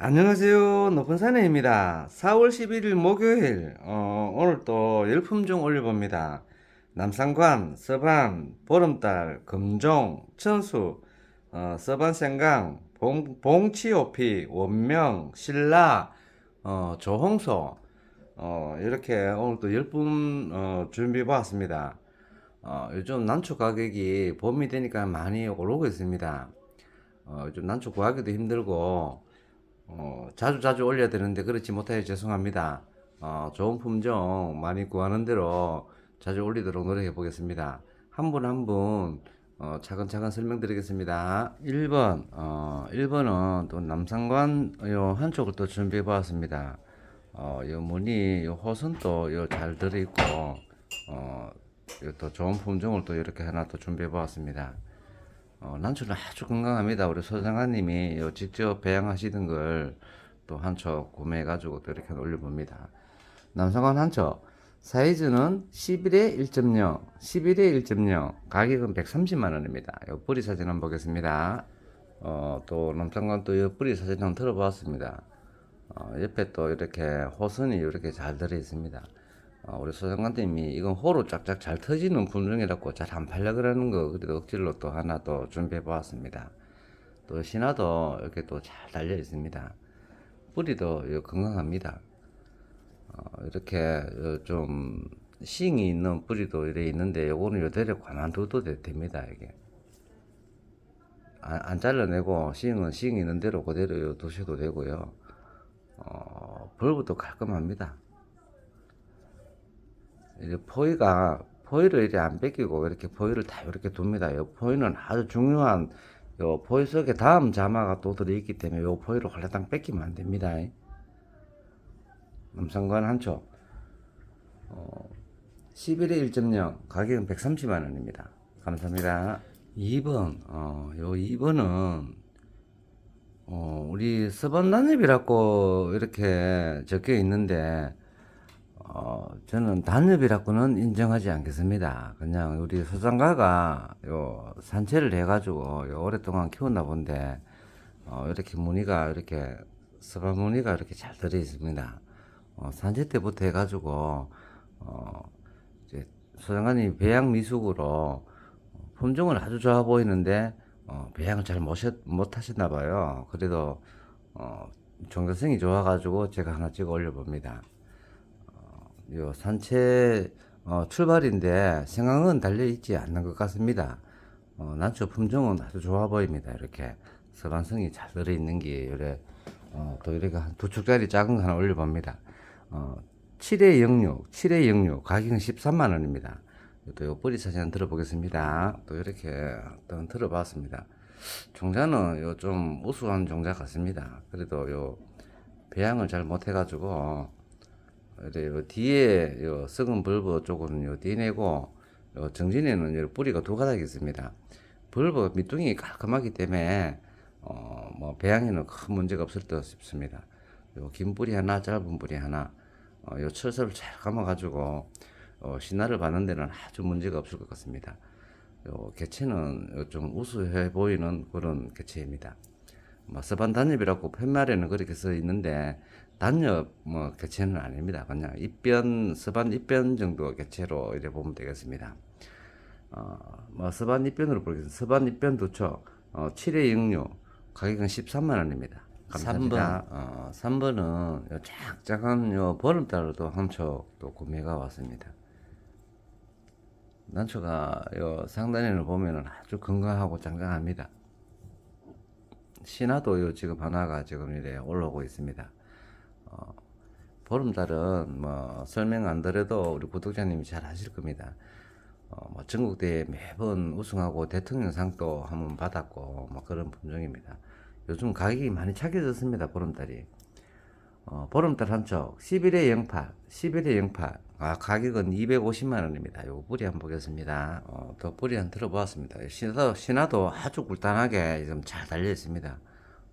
안녕하세요. 높은산해입니다. 4월 11일 목요일, 어, 오늘 또 열품종 올려봅니다. 남산관, 서반, 보름달, 금종, 천수, 어, 서반 생강, 봉, 봉치오피, 원명, 신라, 어, 조홍소, 어, 이렇게 오늘 또 열품, 어, 준비해 보았습니다. 어, 요즘 난초 가격이 봄이 되니까 많이 오르고 있습니다. 어, 요즘 난초 구하기도 힘들고, 어, 자주 자주 올려야 되는데 그렇지 못해 죄송합니다. 어, 좋은 품종 많이 구하는 대로 자주 올리도록 노력해 보겠습니다. 한 분 한분 어, 차근차근 설명드리겠습니다. 1번, 어, 1번은 또 남산관 요 한쪽을 또 준비해 보았습니다. 어, 요 무늬, 요 호선 또요잘 들어있고, 어, 요 또 좋은 품종을 또 이렇게 하나 또 준비해 보았습니다. 어, 난초는 아주 건강합니다. 우리 소장관님이 요 직접 배양하시던 걸 또 한초 구매해가지고 또 이렇게 올려봅니다. 남성관 한초 사이즈는 11에 1.0, 11에 1.0, 가격은 130만 원입니다. 요 뿌리 사진 한번 보겠습니다. 어, 또 남성관 또요 뿌리 사진 한번 들어보았습니다. 어, 옆에 또 이렇게 호선이 이렇게 잘 들어 있습니다. 어, 우리 소장관님이 이건 호로 쫙쫙 잘 터지는 품종이라고 잘 안 팔려 그러는 거 그래도 억지로 또 하나 또 준비해 보았습니다. 또 신화도 이렇게 또 잘 달려 있습니다. 뿌리도 요 건강합니다. 어, 이렇게 요좀 싱이 있는 뿌리도 이래 있는데 요거는 요대로 되- 됩니다 이게. 안, 안 잘라내고 싱은 싱 있는 대로 그대로 요 두셔도 되고요. 어, 벌브도 깔끔합니다. 이제 포위가 포위를 이렇게 안 뺏기고 이렇게 포위를 다 이렇게 둡니다. 요 포위는 아주 중요한 요 포위 속에 다음 자마가 또 들어있기 때문에 요 포위를 홀라당 뺏기면 안 됩니다. 남산관 한초 어, 11에 1.0 가격은 130만 원입니다. 감사합니다. 2번 어, 요 2번은 어, 우리 서번 난입이라고 이렇게 적혀 있는데 어, 저는 단엽이라고는 인정하지 않겠습니다. 그냥 우리 소장가가 요 산채를 해가지고 요 오랫동안 키웠나 본데 어, 이렇게 무늬가 이렇게 서반 무늬가 이렇게 잘 들어 있습니다. 어, 산채 때부터 해가지고 어, 이제 소장관이 배양 미숙으로 품종은 아주 좋아 보이는데 어, 배양을 잘 못했, 못하셨나 봐요. 그래도 어, 종자성이 좋아가지고 제가 하나 찍어 올려봅니다. 요 산채 어, 출발인데 생강은 달려 있지 않는 것 같습니다. 어, 난초 품종은 아주 좋아 보입니다. 이렇게 서반성이 잘 들어 있는 게 요래 어, 또 이렇게 한두 축짜리 작은 거 하나 올려봅니다. 어, 7회 06, 7회 06 가격은 13만 원입니다. 또 요 뿌리 사진 한번 들어보겠습니다. 또 이렇게 또 들어봤습니다. 종자는 요 좀 우수한 종자 같습니다. 그래도 요 배양을 잘 못해가지고 요 뒤에 요 썩은 벌브 쪽은 요 떼내고 요 정진에는 요 뿌리가 두 가닥 있습니다. 벌브 밑둥이 깔끔하기 때문에 어 뭐 배양에는 큰 문제가 없을 듯 싶습니다. 요 긴 뿌리 하나, 짧은 뿌리 하나, 어, 요 철사를 잘 감아가지고 어, 신화를 받는 데는 아주 문제가 없을 것 같습니다. 요 개체는 요좀 우수해 보이는 그런 개체입니다. 뭐 서반 단엽이라고 팻말에는 그렇게 써 있는데 단엽 뭐 개체는 아닙니다. 그냥 입변 서반 입변 정도 개체로 이래 보면 되겠습니다. 어, 뭐 서반 입변으로 보겠습니다. 서반 입변 두촉 어, 7회 육류 가격은 13만 원입니다. 감사합니다. 3번, 어, 3번은 요 작작한 요 보름달도 한촉 또 구매가 왔습니다. 난초가 요 상단에는 보면은 아주 건강하고 짱짱합니다. 신화도 요 지금 하나가 지금 이래 올라오고 있습니다. 어, 보름달은 뭐 설명 안 드려도 우리 구독자님이 잘 아실 겁니다. 어, 뭐 전국대회 매번 우승하고 대통령상도 한번 받았고 뭐 그런 품종입니다. 요즘 가격이 많이 착해졌습니다. 보름달이. 어, 보름달 한쪽 11에 08, 11에 08. 아, 가격은 250만 원입니다. 요 뿌리 한번 보겠습니다. 어, 또 뿌리 한번 들어보았습니다. 신화도, 신화도 아주 굴단하게 좀 잘 달려 있습니다.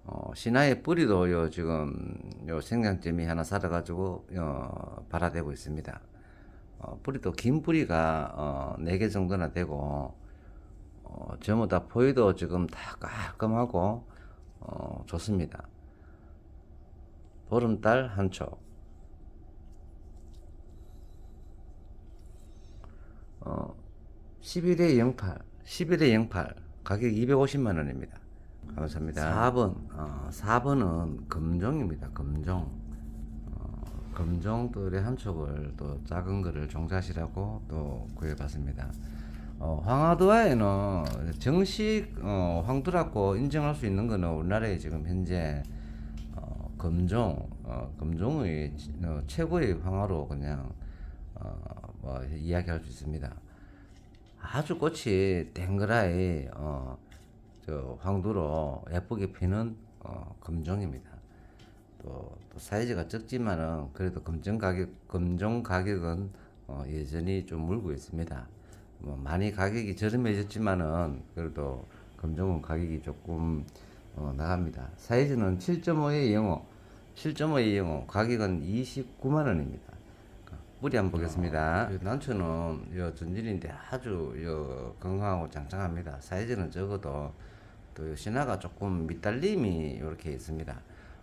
어, 신화의 뿌리도 요 지금 요 생장점이 하나 살아가지고 어, 발화되고 있습니다. 어, 뿌리도 긴 뿌리가 어, 4개 정도나 되고 어, 전부 다 포유도 지금 다 깔끔하고 어, 좋습니다. 보름달 한초 어, 11에 08 11에 08 가격 250만 원입니다 감사합니다. 4번 어, 4번은 금종입니다. 금종 어, 금종들의 한 촉을 또 작은 거를 종자시라고 또 구해봤습니다. 어, 황화도화에는 정식 어, 황두라고 인정할 수 있는 거는 우리나라에 지금 현재 어, 금종, 어, 금종의 어, 최고의 황화로 그냥 어, 뭐 이야기할 수 있습니다. 아주 꽃이 땡그라이 어, 저 황두로 예쁘게 피는 어, 금종입니다. 또, 또 사이즈가 적지만은 그래도 금종 가격 금종 가격은 어, 여전히 좀 물고 있습니다. 뭐 많이 가격이 저렴해졌지만은 그래도 금종은 가격이 조금 어, 나갑니다. 사이즈는 7.5의 영어, 7.5의 영어 가격은 29만 원입니다. 뿌리 한번 보겠습니다. 이 난초는 요 전질인데 아주 요 건강하고 짱짱합니다. 사이즈는 적어도 또요 신화가 조금 밑달림이 이렇게 있습니다.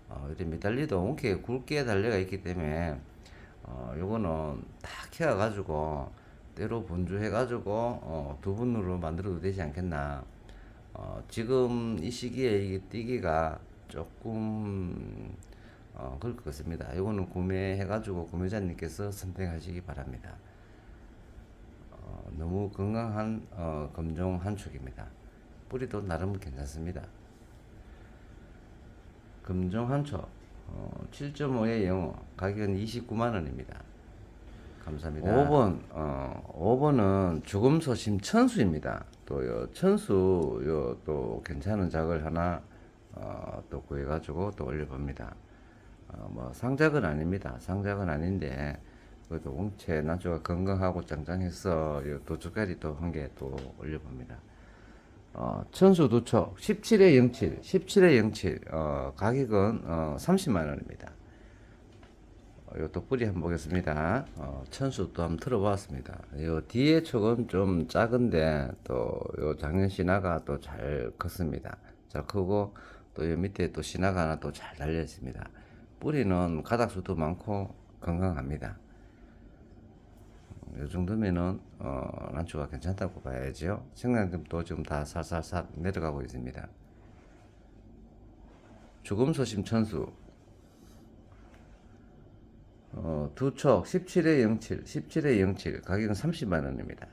어, 이렇게 밑달리도 옹게 굵게 달려가 있기 때문에 어, 요거는 다 키워가지고 때로 분주해가지고 어, 두 분으로 만들어도 되지 않겠나. 어, 지금 이 시기에 이게 뛰기가 조금 어, 그럴 것 같습니다. 이거는 구매해가지고 구매자님께서 선택하시기 바랍니다. 어, 너무 건강한 어, 검종 한 축입니다. 뿌리도 나름 괜찮습니다. 금종 한 촉, 어, 7.5의 영어, 가격은 29만 원입니다. 감사합니다. 5번, 어, 5번은 죽음 소심 천수입니다. 또, 요, 천수, 요, 또, 괜찮은 작을 하나, 어, 또 구해가지고 또 올려봅니다. 어, 뭐, 상작은 아닙니다. 상작은 아닌데, 그래도 웅채 난초가 건강하고 짱짱해서, 요, 도축가리 또 한 개 또 올려봅니다. 어, 천수 두촉 17에 07, 17에 07, 어, 가격은 어, 30만 원입니다. 어, 요또 뿌리 한번 보겠습니다. 어, 천수 또 한번 틀어보았습니다. 요 뒤에 촉은 좀 작은데 또 요 작년 신화가 또 잘 컸습니다. 잘 크고 또 요 밑에 또 신화가 하나 또 잘 달려 있습니다. 뿌리는 가닥수도 많고 건강합니다. 이 정도면은 어, 난초가 괜찮다고 봐야죠. 생강즙도 지금 다 살살살 내려가고 있습니다. 죽음 소심 천수 어, 두촉 17에 07, 17에 07 가격은 30만 원입니다.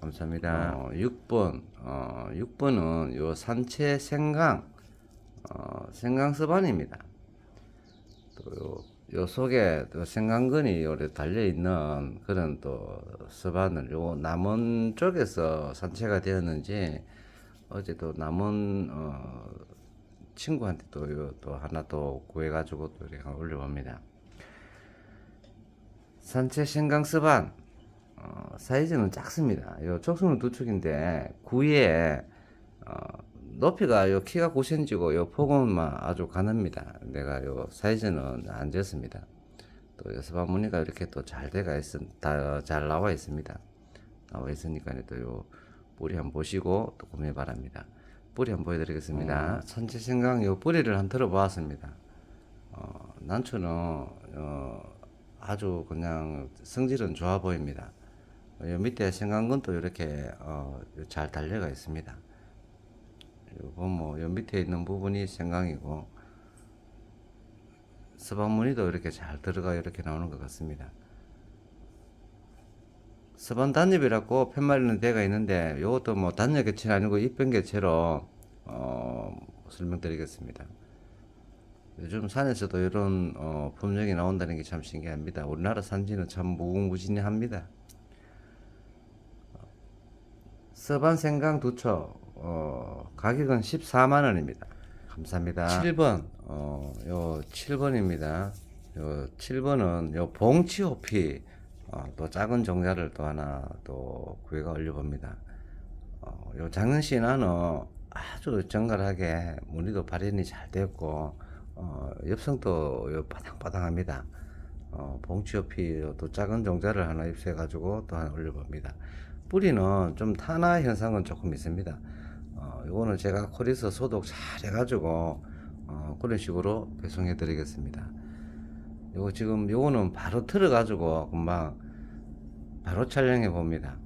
감사합니다. 어, 6번 어, 6번은 요 산채 생강 어, 생강 서반입니다. 또 요, 요 속에 또 생강근이 요래 달려 있는 그런 또 서반을 요 남원 쪽에서 산채가 되었는지 어제 또 남원 어 친구한테 또 요 또 하나 또 구해가지고 또 이렇게 올려봅니다. 산채 생강 서반 어, 사이즈는 작습니다. 요 촉수는 두 축인데 구에 어, 높이가 요 키가 9cm고 요 폭은 아주 가늡니다. 내가 요 사이즈는 안 쟀습니다. 또 여서방 무늬가 이렇게 또 잘 돼가 있, 다잘 나와 있습니다. 나와 있으니까 또요 뿌리 한번 보시고 또 구매 바랍니다. 뿌리 한번 보여드리겠습니다. 천체 생강 요 뿌리를 한번 들어보았습니다. 어, 난초는 어, 아주 그냥 성질은 좋아 보입니다. 어, 요 밑에 생강근도 이렇게 어, 잘 달려가 있습니다. 요거 뭐, 요 밑에 있는 부분이 생강이고, 서반무늬도 이렇게 잘 들어가 이렇게 나오는 것 같습니다. 서반 단엽이라고 팻말리는 데가 있는데, 요것도 뭐 단엽 개체는 아니고 입변 개체로, 어, 설명드리겠습니다. 요즘 산에서도 이런, 어, 품종이 나온다는 게 참 신기합니다. 우리나라 산지는 참 무궁무진합니다. 서반 생강 두초 어, 가격은 14만 원입니다. 감사합니다. 7번 어, 요 7번입니다. 요 7번은 요 봉치 호피 어, 또 작은 종자를 또 하나 또 구해가 올려봅니다. 어, 요 작은 신화는 아주 정갈하게 무늬도 발현이 잘 됐고 어, 엽성도 요 바당바당합니다. 어, 봉치 호피 또 작은 종자를 하나 입수해 가지고 또 하나 올려봅니다. 뿌리는 좀 탄화 현상은 조금 있습니다. 어, 이거는 제가 코리스 소독 잘 해가지고 어, 그런 식으로 배송해 드리겠습니다. 요거 지금 요거는 바로 틀어 가지고 금방 바로 촬영해 봅니다.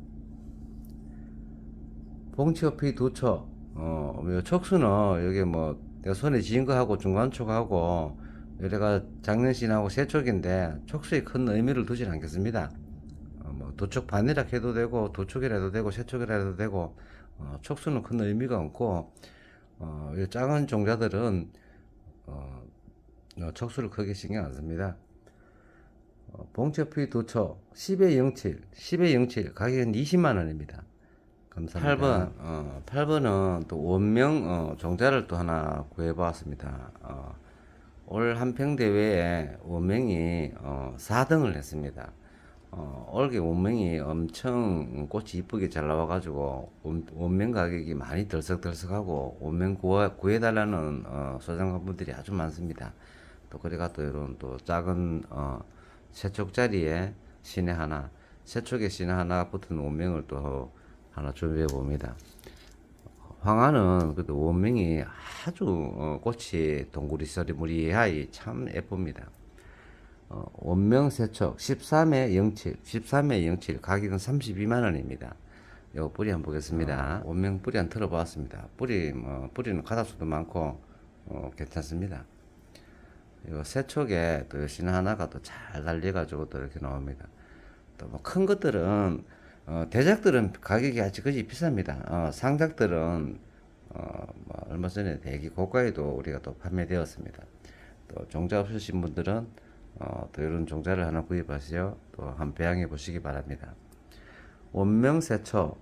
봉치어피 두초 어, 요 촉수는 여기 뭐 내가 손에 쥐은 거하고 중간촉하고 여기가 장년신하고 세촉인데 촉수에 큰 의미를 두진 않겠습니다. 어, 뭐 도촉 반이라 해도 되고 도촉이라 해도 되고 세촉이라 해도 되고 어, 촉수는 큰 의미가 없고 어, 이 작은 종자들은 어, 어, 촉수를 크게 신경 안 씁니다. 어, 봉처피 도초 10에 07, 10에 07 가격은 20만 원입니다. 감사합니다. 8번, 어, 8번은 또 원명 어, 종자를 또 하나 구해보았습니다. 어, 올 한평 대회에 원명이 어, 4등을 했습니다. 어, 올게 원명이 엄청 꽃이 이쁘게 잘 나와가지고 원, 원명 가격이 많이 덜썩덜썩하고 원명 구해, 구해달라는 어, 소장관분들이 아주 많습니다. 또 그래가 또 이런 또 작은 어, 세촉자리에 신의 하나, 세촉에 신의 하나 붙은 원명을 또 하나 준비해 봅니다. 황화는 그래도 원명이 아주 어, 꽃이 동구리 서리 무리하이 참 예쁩니다. 어, 원명 세척 13에 07, 13에 07 가격은 32만 원입니다. 요 뿌리 한번 보겠습니다. 원명 뿌리 한 틀어봤습니다. 뿌리 뭐 뿌리는 가닥수도 많고 어, 괜찮습니다. 요 세촉에 또 여신 하나가 또 잘 달려가지고 또 이렇게 나옵니다. 또 뭐 큰 것들은 어, 대작들은 가격이 아직 그지 비쌉니다. 어, 상작들은 어, 뭐 얼마 전에 대기 고가에도 우리가 또 판매되었습니다. 또 종자 없으신 분들은 어, 또 이런 종자를 하나 구입하시어 또 한번 배양해 보시기 바랍니다. 원명 세초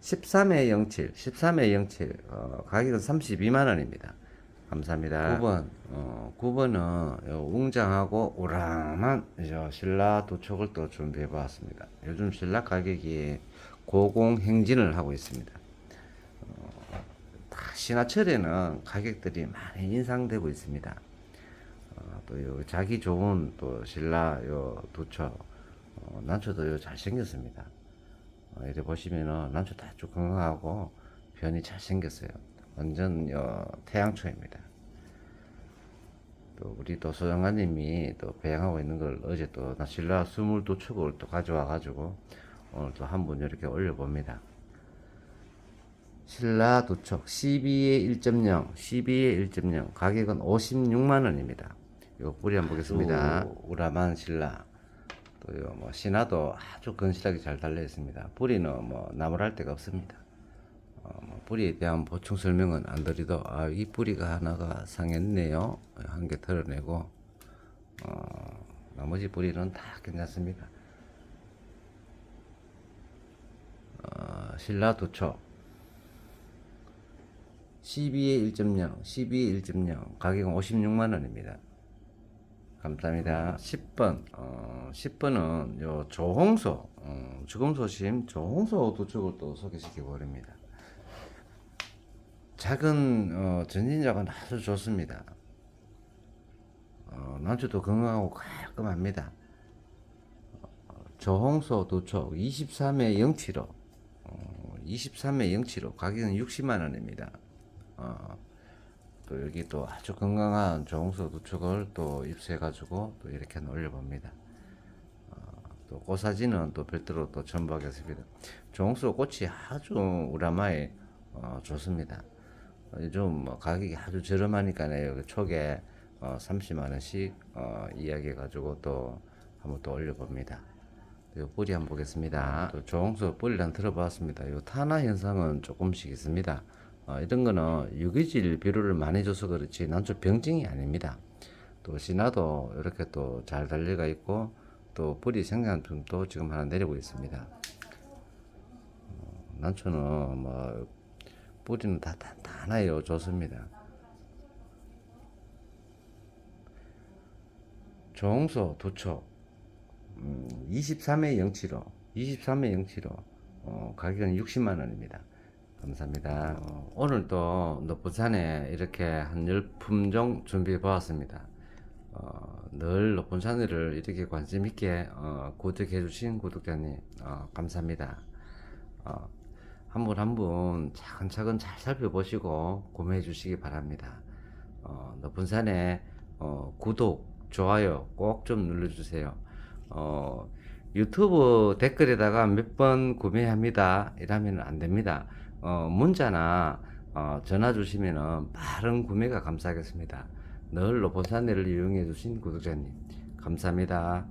13회 07, 13회 07 어, 가격은 32만 원입니다. 감사합니다. 9번, 어, 9번은 요 웅장하고 우람한 저 신라 도촉을 또 준비해 보았습니다. 요즘 신라 가격이 고공 행진을 하고 있습니다. 어, 다 신화철에는 가격들이 많이 인상되고 있습니다. 어, 또요 자기 좋은 또 신라 요 도촉 어, 난초도 요 잘생겼습니다. 어, 이래 보시면은 난초 다 쭉 건강하고 변이 잘 생겼어요. 완전 어, 태양초입니다. 또 우리 또 소장관님이 또 배양하고 있는 걸 어제 또 나실라 스물 도축을 또 가져와 가지고 오늘 또 한 분 이렇게 올려봅니다. 신라 도축 12에 1.0, 12에 1.0 가격은 56만 원입니다. 요 뿌리 한번 보겠습니다. 우라만 신라 또요 뭐 신화도 아주 건실하게 잘 달려 있습니다. 뿌리는 뭐 나무랄 데가 없습니다. 어, 뭐 뿌리에 대한 보충 설명은 안 드리도 아, 이 뿌리가 하나가 상했네요. 한 개 털어내고 어, 나머지 뿌리는 다 괜찮습니다. 어, 신라 도초 12에 1.0, 12에 1.0 가격은 56만 원입니다. 감사합니다. 10번, 어, 10번은 요 조홍소, 어, 주금소심 조홍소 도축을 또 소개시켜 버립니다. 작은 어, 전진작은 아주 좋습니다. 어, 난초도 건강하고 깔끔합니다. 어, 조홍소 도촉 23회 075, 어, 23회 075 가격은 60만 원입니다. 어, 또 여기 또 아주 건강한 조홍소 도축을 또 입수해 가지고 또 이렇게 올려봅니다. 어, 또 꽃사진은 또 별도로 또 첨부하겠습니다. 조홍소 꽃이 아주 우라마에 어, 좋습니다. 어, 요즘 뭐 가격이 아주 저렴하니까요. 여기 촉에 어, 30만 원씩 어, 이야기해 가지고 또 한번 또 올려봅니다. 요 뿌리 한번 보겠습니다. 또 조홍수 뿌리를 한 들어봤습니다. 요 탄화 현상은 조금씩 있습니다. 어, 이런 거는 유기질 비료를 많이 줘서 그렇지 난초 병증이 아닙니다. 또 신화도 이렇게 또 잘 달려가 있고 또 뿌리 생장품도 지금 하나 내리고 있습니다. 어, 난초는 뭐 뿌리는 다 단단해요. 좋습니다. 종소 도초 음, 23회 075 23회 075 어, 가격은 60만 원입니다. 감사합니다. 어, 오늘 또 노부산에 이렇게 한 열 품종 준비해 보았습니다. 어, 늘 노부산을 이렇게 관심 있게 어, 구독해 주신 구독자님 어, 감사합니다. 어, 한분 한 분 차근차근 잘 살펴보시고 구매해 주시기 바랍니다. 어, 높은 산에 어, 구독, 좋아요 꼭 좀 눌러주세요. 어, 유튜브 댓글에다가 몇 번 구매합니다. 이러면 안 됩니다. 어, 문자나 어, 전화 주시면은 빠른 구매가 감사하겠습니다. 늘 로보산네를 이용해 주신 구독자님 감사합니다.